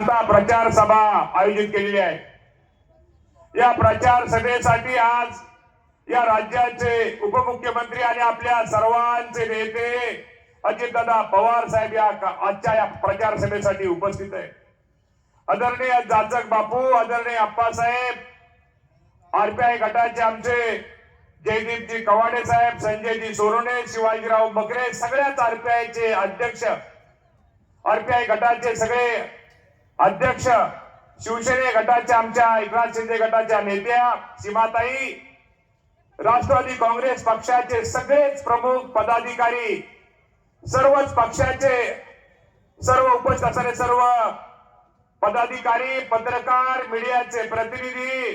प्रचार सभा आयोजित केलेली आहे. या प्रचार सभेसाठी आज या राज्याचे उपमुख्यमंत्री आणि आपल्या सर्वांचे नेते अजितदादा पवार साहेब या आजच्या या प्रचार सभेसाठी उपस्थित आहे आदरणीय जाचक बापू आदरणीय अप्पासाहेब आरपीआय गटाचे आमचे जयदीपजी कवाडे साहेब संजयजी सोरोणे शिवाजीराव बकरे सगळ्याच आरपीआयचे अध्यक्ष आरपीआय गटाचे सगळे अध्यक्ष शिवसेने गटाच्या आमच्या एकनाथ शिंदे गटाच्या नेत्या सीमाताई राष्ट्रवादी काँग्रेस पक्षाचे सगळेच प्रमुख पदाधिकारी सर्वच पक्षाचे सर्व उपस्थित असणारे सर्व पदाधिकारी पत्रकार मीडियाचे प्रतिनिधी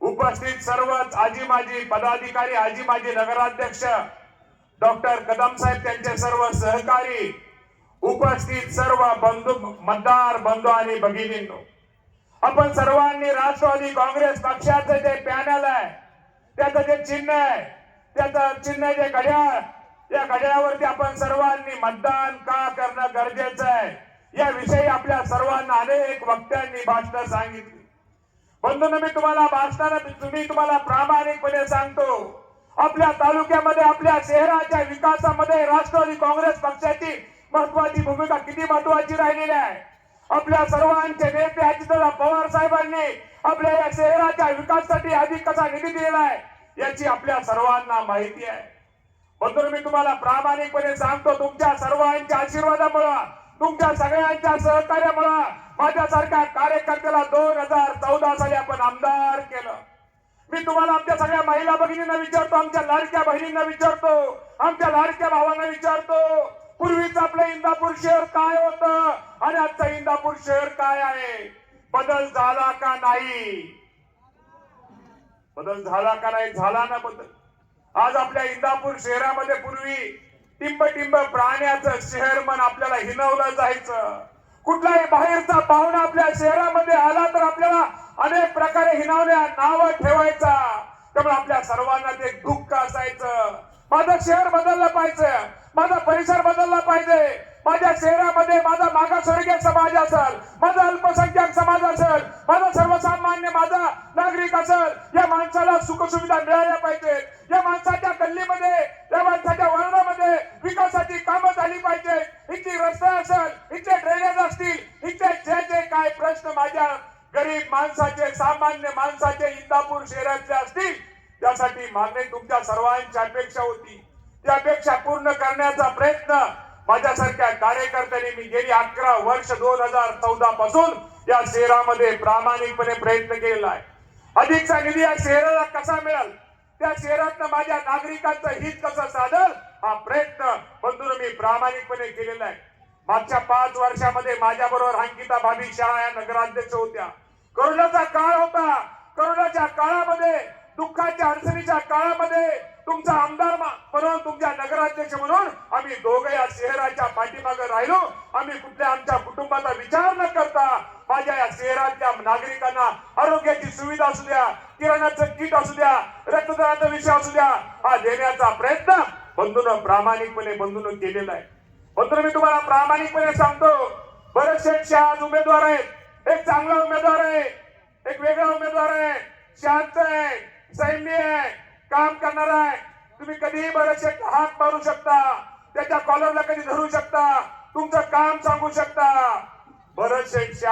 उपस्थित सर्वच आजी माजी पदाधिकारी आजी माजी नगराध्यक्ष डॉक्टर कदम साहेब त्यांचे सर्व सहकारी उपस्थित सर्व बंधू मतदार बंधू आणि भगिनींनो. आपण सर्वांनी राष्ट्रवादी काँग्रेस पक्षाचं जे पॅनल आहे त्याचं जे चिन्ह आहे त्याचं चिन्ह जे घड्याळ या घड्याळावरती आपण सर्वांनी मतदान का करणं गरजेचं आहे याविषयी आपल्या सर्वांना अनेक वक्त्यांनी भाषण सांगितली. बंधून मी तुम्हाला भाषणाला तुम्ही तुम्हाला प्रामाणिकपणे सांगतो आपल्या तालुक्यामध्ये आपल्या शहराच्या विकासामध्ये राष्ट्रवादी काँग्रेस पक्षाची महत्वाची भूमिका किती महत्वाची राहिलेली आहे? आपल्या सर्वांचे नेते अजितदा पवार साहेबांनी आपल्या या शहराच्या विकासासाठी अधिक कसा निधी दिलेला आहे याची आपल्या सर्वांना माहिती आहे. बंधूंनो मी तुम्हाला प्रामाणिकपणे सांगतो तुमच्या सर्वांच्या आशीर्वादामुळे तुमच्या सगळ्यांच्या सहकार्यामुळे माझ्यासारख्या कार्यकर्त्याला दोन हजार चौदा साली आपण आमदार केलं. मी तुम्हाला आमच्या सगळ्या महिला भगिनींना विचारतो आमच्या लाडक्या बहिणींना विचारतो आमच्या लाडक्या भावांना विचारतो पूर्वीच आपलं इंदापूर शहर काय होत? आणि आजचं इंदापूर शहर काय आहे? बदल झाला का नाही? बदल झाला का नाही? झाला ना बदल. आज आपल्या इंदापूर शहरामध्ये पूर्वी टिंब टिंब प्राण्याचं शहर मन आपल्याला हिनवलं जायचं. कुठलाही बाहेरचा पाहुणा आपल्या शहरामध्ये आला तर आपल्याला अनेक प्रकारे हिनावल्या नाव ठेवायचा. त्यामुळे आपल्या सर्वांना ते दुःख असायचं. माझं शहर बदललं पाहिजे. माझा परिसर बदलला पाहिजे. माझ्या शहरामध्ये माझा मागासवर्गीय समाज असेल माझा अल्पसंख्याक समाज असेल माझा सर्वसामान्य माझा नागरिक असेल या माणसाला सुखसुविधा मिळाल्या पाहिजेत. या माणसाच्या गल्लीमध्ये या माणसाच्या वर्णामध्ये विकासाची कामं झाली पाहिजेत. इथली रस्ते असेल इथले ड्रेनेज असतील इथले जे जे काय प्रश्न माझ्या गरीब माणसाचे सामान्य माणसाचे इंदापूर शहरातले असतील त्यासाठी मागणी तुमच्या सर्वांची अपेक्षा होती. ती अपेक्षा पूर्ण करण्याचा प्रयत्न माझ्यासारख्या कार्यकर्त्यांनी मी गेली अकरा वर्ष दोन हजार चौदा पासून या शहरामध्ये प्रामाणिकपणे प्रयत्न केलेला आहे. अधिकचा निधी या शहराला कसा मिळेल? त्या शहरात माझ्या नागरिकांचं हित कसं साधल? हा प्रयत्न बंधून मी प्रामाणिकपणे केलेला आहे. मागच्या पाच वर्षामध्ये माझ्या बरोबर अंकिता भाभी शाह या नगराध्यक्ष होत्या. करोनाचा काळ होता. करोनाच्या काळामध्ये दुःखाच्या अडचणीच्या काळामध्ये तुमचा आमदार म्हणून तुमच्या नगराध्यक्ष म्हणून आम्ही दोघे या शहराच्या पाठीमागे राहिलो. आम्ही कुठल्या आमच्या कुटुंबाचा विचार न करता माझ्या या शहरातल्या नागरिकांना आरोग्याची सुविधा असू द्या किराणाचं किट असू द्या रक्तदानाचा विषय असू द्या हा देण्याचा प्रयत्न बंधून प्रामाणिकपणे बंधून केलेला आहे. बंधून मी तुम्हाला प्रामाणिकपणे सांगतो बरेचसे आज उमेदवार आहेत. एक चांगला उमेदवार आहे एक वेगळा उमेदवार आहे शांत आहे सैन्य आहे काम करणार आहे. तुम्ही कधीही बरेचसे हात मारू शकता. त्याच्या कॉलरला कधी धरू शकता. तुमचं काम सांगू शकता. बरेचसे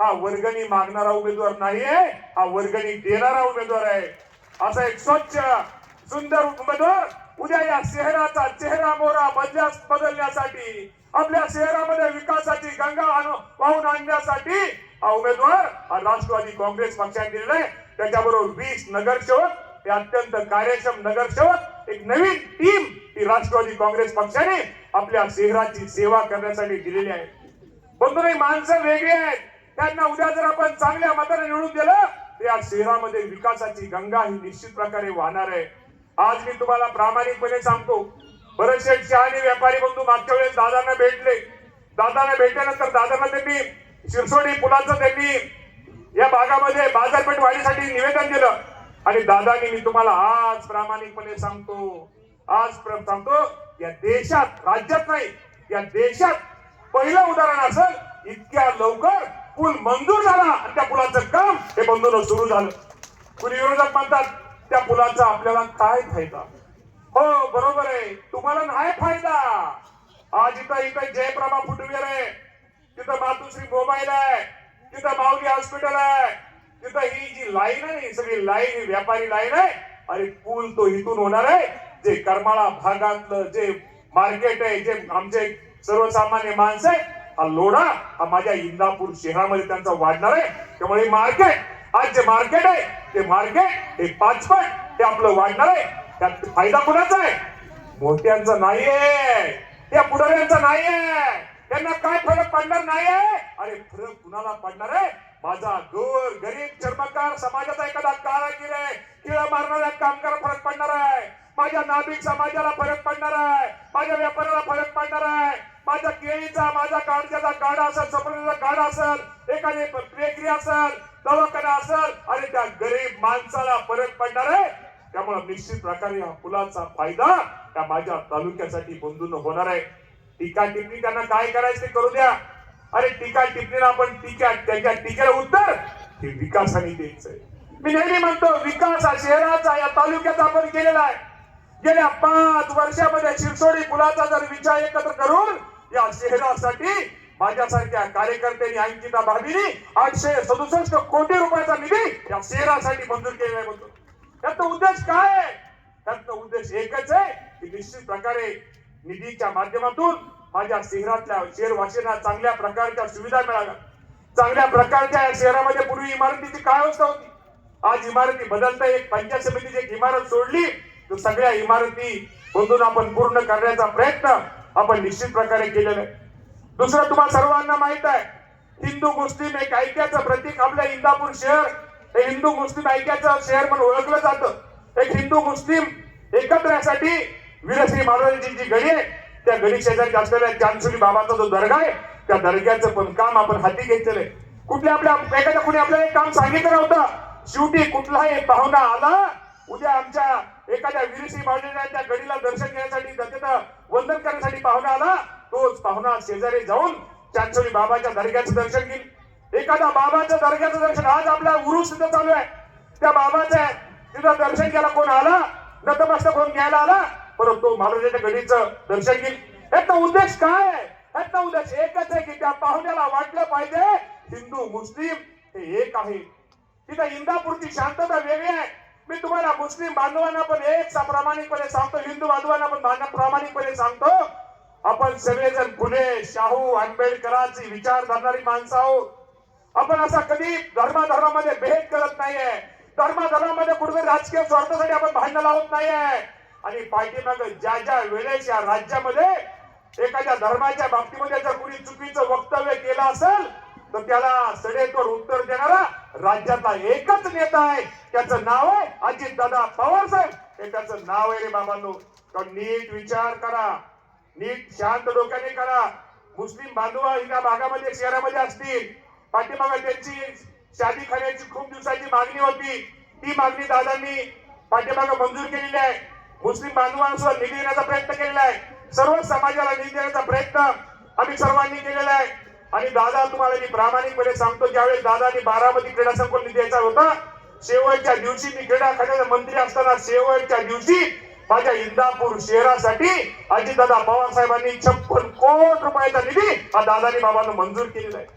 हा वर्गणी मागणारा उमेदवार नाहीये. हा वर्गणी देणारा उमेदवार आहे. असा एक स्वच्छ सुंदर उमेदवार उद्या या शहराचा चेहरा मोहरा बदल्यास बदलण्यासाठी आपल्या शहरामध्ये विकासाची गंगा वाहून आणण्यासाठी हा उमेदवार हा राष्ट्रवादी काँग्रेस पक्षाने दिलेला आहे. त्याच्याबरोबर वीस नगरसेवक हे अत्यंत कार्यक्षम नगरसेवक एक नवीन टीम ही राष्ट्रवादी काँग्रेस पक्षाने आपल्या शहराची सेवा करण्यासाठी दिलेली आहे. बंधू माणसं वेगळी आहेत. त्यांना उद्या जर आपण चांगल्या मताने निवडून दिलं तर या शहरामध्ये विकासाची गंगा ही निश्चित प्रकारे वाहणार आहे. आज मी तुम्हाला प्रामाणिकपणे सांगतो बरेचसे शहाणी व्यापारी बंधू मागच्या वेळेस दादांना भेटले. दादांना भेटल्यानंतर दादांना त्यांनी शिरसोडी पुलाचं त्यांनी या भागामध्ये बाजारपेठ वाढीसाठी निवेदन दिलं. आणि दादानी मी तुम्हाला आज प्रामाणिकपणे सांगतो आज सांगतो या देशात राज्यात नाही या देशात पहिलं उदाहरण असेल इतक्या लवकर पूल मंजूर झाला आणि त्या पुलाचं काम हे बंधून सुरू झालं. कुणी विरोधक म्हणतात त्या पुलाचा आपल्याला काय फायदा? हो बरोबर आहे. तुम्हाला नाही फायदा. आज इथं इथं जयप्रभा फुटवेअर आहे. तिथं मातुश्री मोबाईल आहे. तिथं माऊली हॉस्पिटल आहे. तिथं ही जी लाईन आहे ही सगळी लाईन ही व्यापारी लाईन आहे आणि पूल तो इथून होणार आहे. जे करमाळा भागातलं जे मार्केट आहे जे आमचे सर्वसामान्य माणसं आहे हा लोढा हा माझ्या इंदापूर शहरामध्ये त्यांचा वाढणार आहे. त्यामुळे मार्केट आज जे मार्केट आहे ते मार्केट हे पाचपट ते आपलं वाढणार आहे. त्यात फायदा कुणाचा आहे? मोठ्यांचा नाहीये. त्या पुढाऱ्यांचा नाहीये. त्यांना काय फरक पडणार नाहीये? अरे फरक कुणाला पडणार आहे? माझा गोर गरीब चर्मकार समाजाचा एखादा कारागीर आहे किळा मारणाऱ्या कामगार फरक पडणार आहे. माझ्या नाभिक समाजाला फरक पडणार आहे. माझ्या व्यापाऱ्याला फरक पडणार आहे. माझ्या केळीचा माझा कांद्याचा गाडा असेल सफरचा गाडा असेल एखादी बेकरी असेल दवाखाना असेल आणि त्या गरीब माणसाला फरक पडणार आहे. त्यामुळे निश्चित प्रकारे हा पुलाचा फायदा त्या माझ्या तालुक्यासाठी बंधून होणार आहे. टीका टिप्पणी त्यांना काय करायचं ते करू द्या. अरे टीका ना आपण टीका त्याच्या टीकेला उत्तर हे विकासाने द्यायचंय. मी नेहमी म्हणतो विकास हा शहराचा या तालुक्याचा आपण केलेला आहे. गेल्या पाच वर्षामध्ये शिरसोडी पुलाचा जर विचार एकत्र करून या शहरासाठी माझ्यासारख्या कार्यकर्त्यांनी अंकिता भाभीनी आठशे सदुसष्ट कोटी रुपयाचा निधी या शहरासाठी मंजूर केलेला आहे म्हणतो. त्याचा उद्देश काय आहे? त्याचा उद्देश एकच आहे की निश्चित प्रकारे निधीच्या माध्यमातून माझ्या शहरातल्या शहरवासींना चांगल्या प्रकारच्या सुविधा मिळाव्या चांगल्या प्रकारच्या या शहरामध्ये पूर्वी इमारतीची काय अवस्था होती. आज इमारती बदलता एक पंचायत समितीची एक इमारत सोडली. तर सगळ्या इमारती बंधून आपण पूर्ण करण्याचा प्रयत्न आपण निश्चित प्रकारे केलेला आहे. दुसरं तुम्हाला सर्वांना माहीत आहे हिंदू मुस्लिम एक ऐक्याचं प्रतीक आपल्या इंदापूर शहर. हे हिंदू मुस्लिम ऐक्याचं शहर म्हणून ओळखलं जातं. एक हिंदू मुस्लिम एकत्र यासाठी वीरश्री महाराजांची जी गडी आहे त्या गडी शेजारी असलेल्या चांदसुरी बाबाचा जो दर्गा आहे त्या दर्ग्याचं पण काम आपण हाती घेतलेलं आहे. कुठल्या आपल्या एखाद्या कुणी आपल्याला एक काम सांगितलं नव्हतं. शेवटी कुठलाही पाहुणा आला. उद्या आमच्या एखाद्या वीरश्री त्या गडीला दर्शन घेण्यासाठी तिथं वंदन करण्यासाठी पाहुणा आला तोच पाहुणा शेजारी जाऊन चांदसुरी बाबाच्या दर्ग्याचं दर्शन घेईल. एखाद्या बाबाच्या दर्ग्याचं दर्शन आज आपला उरुस सुद्धा चालू आहे. त्या बाबाचं तिथं दर्शन घ्यायला कोण आला? नतमस्तक कोण घ्यायला आला? परंतु महाराजांच्या महाराजाच्या गडीचं दर्शन घेईल याचा उद्देश काय? आहे याचा उद्देश एकच आहे की त्या पाहुण्याला वाटलं पाहिजे हिंदू मुस्लिम हे एक आहे. तिथे इंदापूरची शांतता वेगळी आहे. मी तुम्हाला मुस्लिम बांधवांना पण एक प्रामाणिकपणे सांगतो हिंदू बांधवांना पण बांध- प्रामाणिकपणे सांगतो. आपण सगळेजण फुले शाहू आंबेडकरांची विचार धरणारी माणसं आहोत. आपण असा कधी धर्माधर्मामध्ये भेद करत नाहीये. धर्माधर्मामध्ये कुठे राजकीय स्वार्थासाठी आपण भांडण लावत नाहीये. आणि पाठीमाग ज्या ज्या वेळेस या राज्यामध्ये एखाद्या धर्माच्या बाबतीमध्ये जर कुणी चुकीचं वक्तव्य केलं असेल तर त्याला सडेतोड उत्तर देणारा राज्यातला एकच नेता आहे. त्याचं नाव आहे अजित दादा पवार साहेब. हे त्याचं नाव आहे रे बाबांनो. तर नीट विचार करा. नीट शांत डोक्याने करा. मुस्लिम बांधव या भागामध्ये शहरामध्ये असतील. पाठीमाग त्यांची शादी खाण्याची खूप दिवसाची मागणी होती. ती मागणी दादांनी पाठीमागे मंजूर केलेली आहे. मुस्लिम बांधवांसह निधी देण्याचा प्रयत्न केलेला आहे. सर्व समाजाला निधी देण्याचा प्रयत्न आम्ही सर्वांनी केलेला आहे. आणि दादा तुम्हाला मी प्रामाणिकपणे सांगतो ज्यावेळेस दादानी बारामती क्रीडा संकुल निधी द्यायचा होता शेवटच्या दिवशी मी क्रीडा खात्याचा मंत्री असताना शेवटच्या दिवशी माझ्या इंदापूर शहरासाठी अजितदादा पवार साहेबांनी छप्पन कोटी रुपयाचा निधी हा दादानी बाबांना मंजूर केलेला आहे.